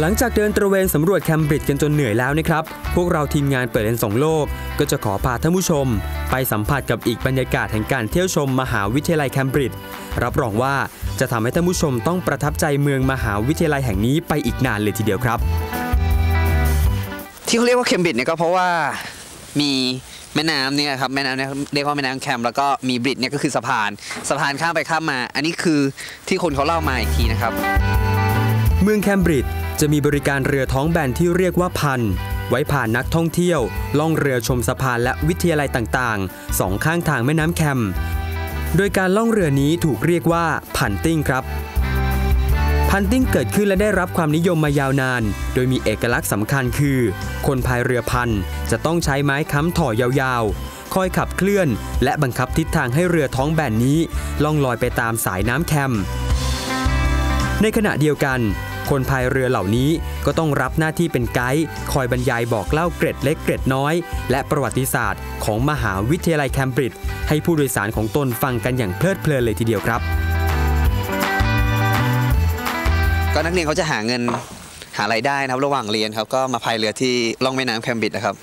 หลังจากเดินตระเวนสำรวจแคมบริดจ์กันจนเหนื่อยแล้วนะครับ พวกเราทีมงานเปิดเลนสองโลก ก็จะขอพาท่านผู้ชม ไปสัมผัสกับอีกบรรยากาศแห่งการเที่ยวชมมหาวิทยาลัยแคมบริดจ์รับรองว่าจะทำให้ท่านผู้ชมต้องประทับใจเมืองมหาวิทยาลัยแห่งนี้ไปอีกนานเลยทีเดียวครับ ที่เขาเรียกว่าเคมบริดจ์เนี่ยก็เพราะว่ามีแม่น้ำเนี่ยครับแม่น้ำเนี่ยเรียกว่าแม่น้ำแคมแล้วก็มีบริดจ์เนี่ยก็คือสะพานสะพานข้ามไปข้ามมา อันนี้คือที่คนเขาเล่ามาอีกทีนะครับ เมืองแคมบริดจ์จะมีบริการเรือท้องแบนที่เรียกว่าพัน ไว้ผ่านนักท่องเที่ยว ล่องเรือชมสะพานและวิทยาลัยต่างๆ สองข้างทางแม่น้ำแคม โดยการล่องเรือนี้ถูกเรียกว่าพันติ้งครับ พันติ้งเกิดขึ้นและได้รับความนิยมมายาวนาน โดยมีเอกลักษณ์สำคัญคือ คนพายเรือพันจะต้องใช้ไม้ค้ำถ่อยาวๆ คอยขับเคลื่อน และบังคับทิศทางให้เรือท้องแบนนี้ ล่องลอยไปตามสายน้ำแคม ในขณะเดียวกัน คนพายเรือเหล่านี้ก็ต้องรับหน้าที่เป็นไกด์คอยบรรยายบอกเล่าเกร็ดเล็กเกร็ดน้อย และประวัติศาสตร์ของมหาวิทยาลัยแคมบริดจ์ให้ผู้โดยสารของตนฟังกันอย่างเพลิดเพลินเลยทีเดียวครับ ก็นักเรียนเขาจะหาเงินหารายได้นะครับ ระหว่างเรียนครับ ก็มาพายเรือที่ล่องแม่น้ำแคมบริดจ์นะครับ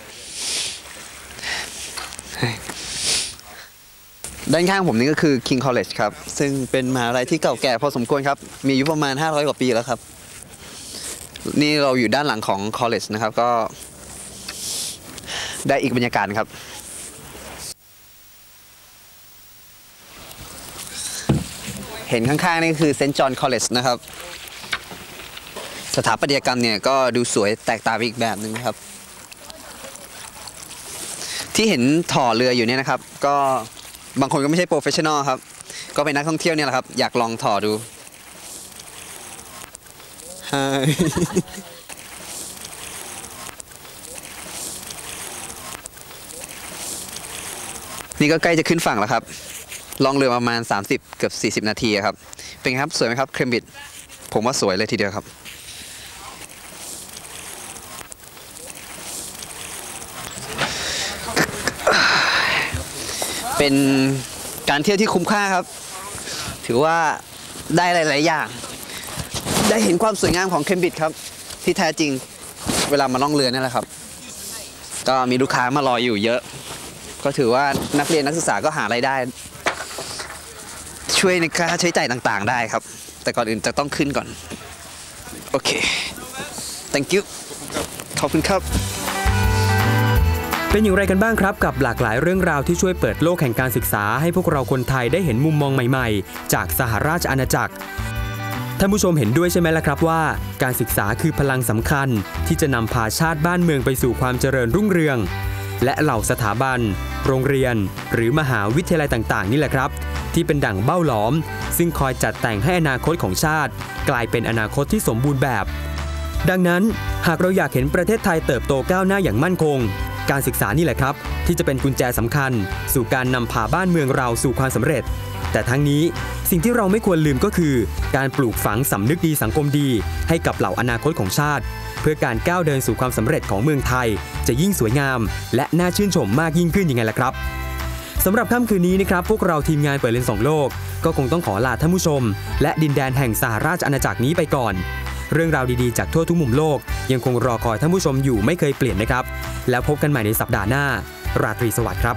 ด้านข้างผมนี่ก็คือ King College ครับ ซึ่งเป็นมหาลัยที่เก่าแก่พอสมควรครับ มีอายุประมาณ 500 กว่าปีแล้วครับ นี่เราอยู่ด้านหลังของ College นะครับ ก็ได้อีกบรรยากาศครับ เห็นข้างๆ นี่คือเซนต์จอห์นคอลเลจนะครับ สถาปัตยกรรมเนี่ยก็ดูสวยแตกต่างอีกแบบหนึ่งครับ ที่เห็นถ่อเรืออยู่เนี่ยนะครับ ก็บางคนก็ไม่ใช่โปรเฟชชั่นอลครับ ก็เป็นนักท่องเที่ยวเนี่ยแหละครับ อยากลองถ่อดู Hi นี่ก็ใกล้จะขึ้นฝั่งแล้วครับ ลองเรือประมาณ 30 เกือบ 40 นาทีครับ เป็นไงครับ สวยไหมครับ เครมบิด ผมว่าสวยเลยทีเดียวครับเป็นการเที่ยวที่คุ้มค่าครับ ถือว่าได้หลาย ๆ อย่าง ได้เห็นความสวยงามของเคมบริดจ์ครับ ที่แท้จริงเวลามาล่องเรือนี่แหละครับ ก็มีลูกค้ามารออยู่เยอะ ก็ถือว่านักเรียนนักศึกษาก็หารายได้ ช่วยในค่าใช้จ่ายต่างๆ ได้ครับ แต่ก่อนอื่นจะต้องขึ้นก่อน โอเค thank you ขอบคุณครับ เป็นอย่างไรกันบ้างครับกับหลากหลายเรื่องราวที่ช่วยเปิดโลกแห่งการศึกษาให้พวกเราคนไทยได้เห็นมุมมองใหม่ ๆ จากสหราชอาณาจักร ท่านผู้ชมเห็นด้วยใช่ไหมล่ะครับว่า การศึกษาคือพลังสำคัญที่จะนำพาชาติบ้านเมืองไปสู่ความเจริญรุ่งเรือง และเหล่าสถาบัน โรงเรียน หรือมหาวิทยาลัยต่างๆ นี่แหละครับ ที่เป็นดั่งเบ้าหลอม ซึ่งคอยจัดแต่งให้อนาคตของชาติ กลายเป็นอนาคตที่สมบูรณ์แบบ ดังนั้นหากเราอยากเห็นประเทศไทยเติบโตก้าวหน้าอย่างมั่นคง การศึกษานี่แหละครับ ที่จะเป็นกุญแจสำคัญ สู่การนำพาบ้านเมืองเราสู่ความสำเร็จ แต่ทั้งนี้สิ่งที่เราไม่ควรลืมก็คือ การปลูกฝังสำนึกดีสังคมดี ให้กับเหล่าอนาคตของชาติ เพื่อการก้าวเดินสู่ความสำเร็จของเมืองไทย จะยิ่งสวยงาม และน่าชื่นชมมากยิ่งขึ้นยังไงล่ะครับสำหรับค่ำคืนนี้นะครับพวกเราทีมงานเปิดเลนสองโลก ก็คงต้องขอลาท่านผู้ชม และดินแดนแห่งสหราชอาณาจักรนี้ไปก่อน เรื่องราวดีๆจากทั่วทุกมุมโลก ยังคงรอคอยท่านผู้ชมอยู่ไม่เคยเปลี่ยนนะครับ แล้วพบกันใหม่ในสัปดาห์หน้า ราตรีสวัสดิ์ครับ